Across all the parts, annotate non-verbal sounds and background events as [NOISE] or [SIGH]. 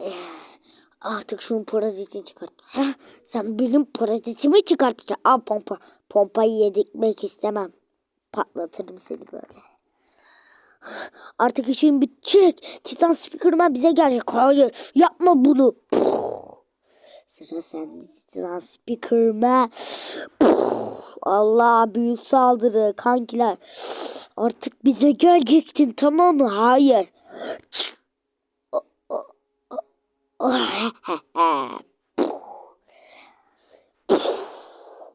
[SIGHS] Artık şunun parazitini çıkart. Sen benim parazitimi çıkartacaksın. Al pompa. Pompayı yedirmek istemem. Patlatırım seni böyle. [SIGHS] Artık işin bitecek. Titan Speakerman bize gelecek. Hayır yapma bunu. [SIGHS] Sıra sende Titan Speakerman. Allah büyük saldırı kankiler. Artık bize gelecektin tamam mı? Hayır.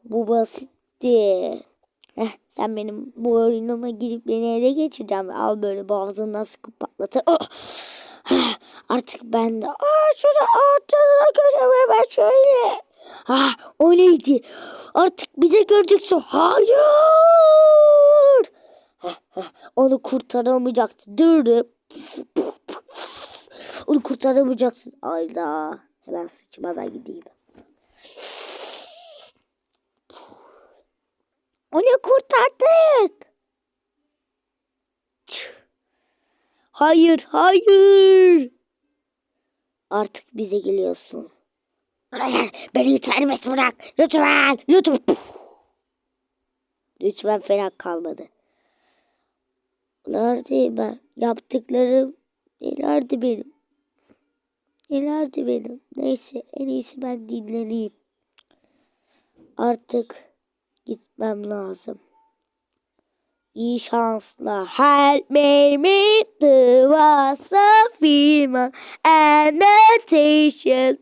Bu basitti. Heh, sen benim bu oyunuma girip beni ele geçireceğim. Al böyle boğazından sıkıp patlatır. Oh! Artık ben de Aa, şunu ortada görüyorum ben şöyle. Ah, o neydi? Artık bize göreceksin. Hayır. Onu kurtaramayacaksın. Dur. Onu kurtaramayacaksın. Ayda. Hemen sıçmaza gideyim. Onu kurtardık. Hayır, hayır. Artık bize geliyorsun. Hayır, beni serbest bırak. Lütfen, lütfen. Lütfen falan kalmadı. Neredeyim ben? Yaptıklarım nelerdi benim? Nelerdi benim? Neyse en iyisi ben dinleneyim. Artık gitmem lazım. İyi şanslar. Help me meet the was a female annotation.